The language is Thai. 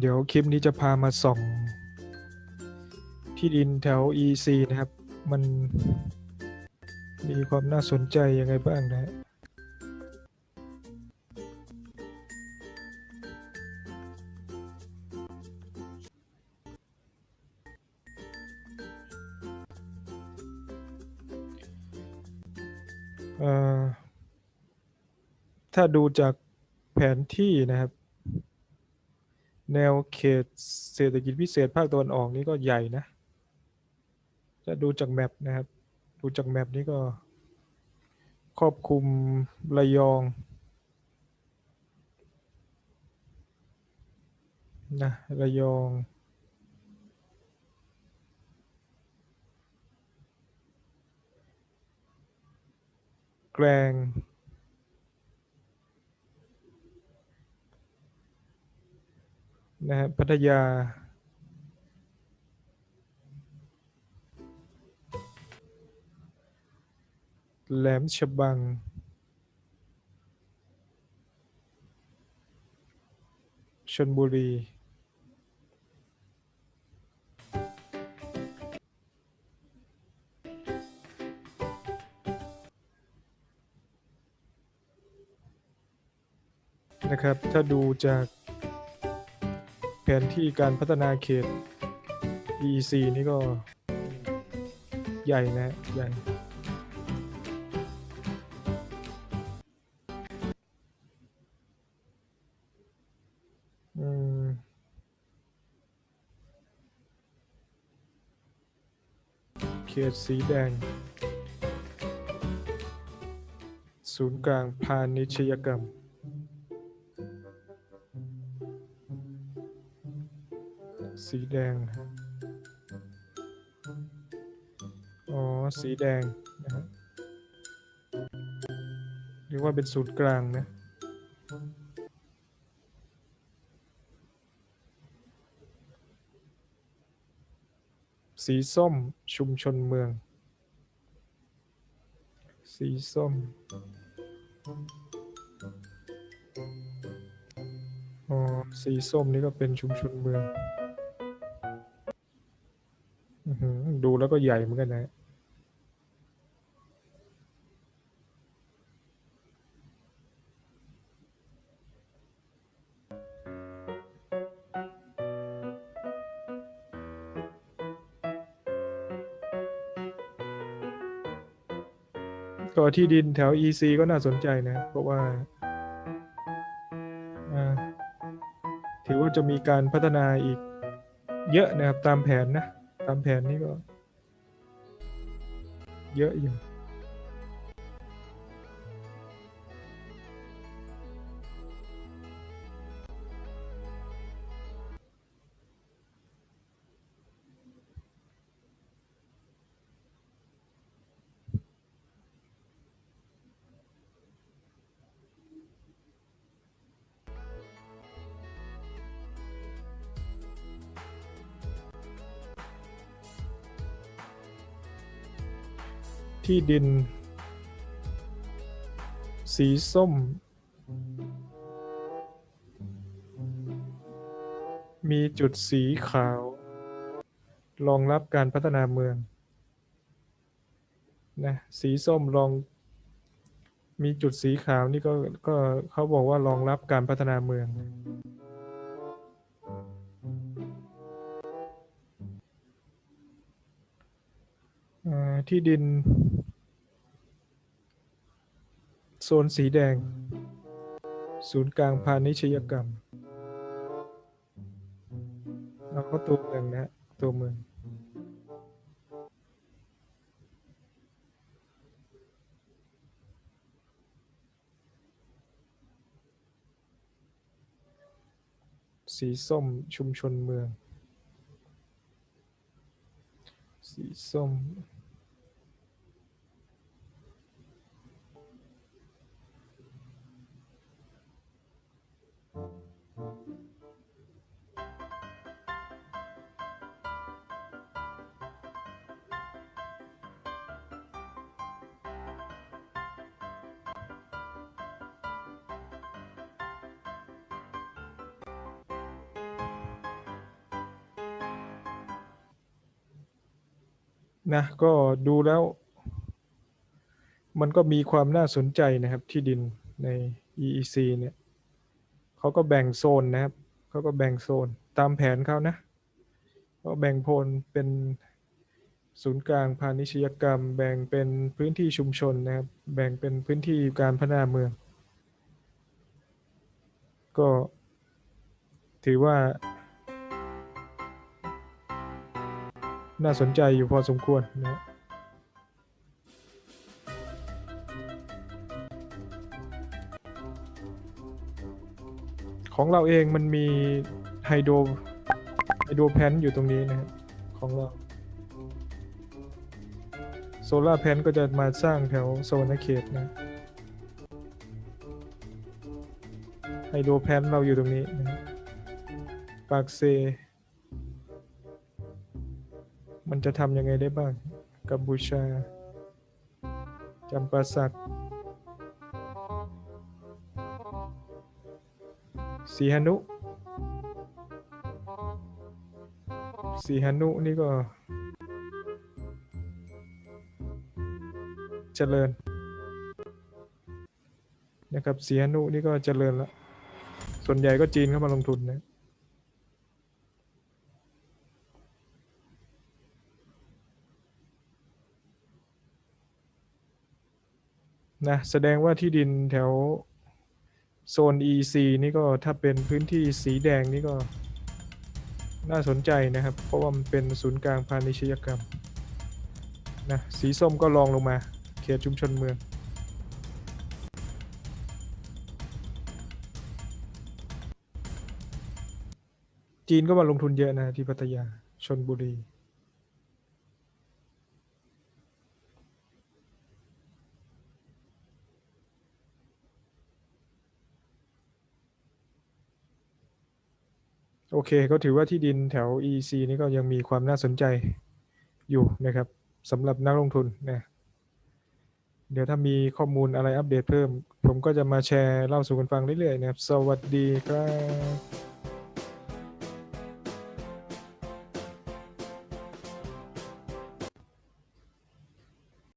เดี๋ยวคลิปนี้จะพามาส่อง ที่ดินแถว EC นะครับ มันมีความน่าสนใจยังไงบ้างนะฮะเอ่อถ้าดูจากแผนที่นะครับ แนวเขตเศรษฐกิจพิเศษภาคตะวันออกนี่ก็ใหญ่นะถ้าดูจากแมปนะครับ ดูจากแมปนี้ก็ ครอบคลุมระยองนะระยองแกลง นะฮะพัทยา แหลมฉบัง ชนบุรี นะครับ ถ้าดูจาก ผนที่การพัฒนาเขต EEC นี่ก็ใหญ่นะใหญ่เขตสีแดง ศูนย์กลางพาณิชยกรรม สีแดง อ๋อ สีแดงนะฮะเรียกว่าเป็นศูนย์กลางนะ สีส้มชุมชนเมือง สีส้ม อ๋อ สีส้มนี่ก็เป็นชุมชนเมือง ดูแล้วก็ใหญ่เหมือนกันนะก็ที่ดินแถว EC ก็น่าสนใจนะ เพราะว่าอ่าถือว่าจะมีการพัฒนาอีกเยอะนะครับ ตามแผนนะ ตามแผนนี้ก็ เยอะอยู่ ที่ดิน สีส้ม มีจุดสีขาว รองรับการพัฒนาเมืองนะสีส้มรอง มีจุดสีขาวนี่ก็ก็เขาบอกว่ารองรับการพัฒนาเมือง ที่ดิน โซนสีแดง ศูนย์กลางพาณิชยกรรมเอาก็ตัวเมืองนะฮะตัวเมืองสีส้มชุมชนเมือง สีส้ม นะก็ดูแล้ว มันก็มีความน่าสนใจนะครับที่ดินใน EEC เนี่ยเขาก็แบ่งโซนนะครับเขาก็แบ่งโซนตามแผนเขานะก็แบ่งโพนเป็นศูนย์กลางพาณิชยกรรม แบ่งเป็นพื้นที่ชุมชนนะครับ แบ่งเป็นพื้นที่การพัฒนาเมือง ก็ถือว่า น่าสนใจอยู่พอสมควรนะของเราเองมันมีไฮโดรไฮโดรแพนอยู่ตรงนี้นะครับของเราโซลาร์แพนก็จะมาสร้างแถวโซนเขตนะไฮโดรแพนเราอยู่ตรงนี้นะปากเซ มันจะทำยังไงได้บ้าง กัมพูชาจำปาสักสีหนุสีหนุนี่ก็ เจริญ นะครับสีหนุนี่ก็เจริญแล้ว ส่วนใหญ่ก็จีนเข้ามาลงทุนนะ นะแสดงว่าที่ดินแถวโซน EC นี่ก็ถ้าเป็นพื้นที่สีแดงนี่ก็น่าสนใจนะครับ เพราะว่ามันเป็นศูนย์กลางพาณิชยกรรมนะสีส้มก็ลองลงมาเขตชุมชนเมือง จีนก็มาลงทุนเยอะนะที่พัทยาชนบุรี โอเค ก็ถือว่าที่ดินแถว EC นี่ก็ยังมีความน่าสนใจอยู่นะครับสำหรับนักลงทุนนะเดี๋ยวถ้ามีข้อมูลอะไรอัปเดตเพิ่ม ผมก็จะมาแชร์เล่าสู่กันฟังเรื่อยๆนะครับ สวัสดีครับ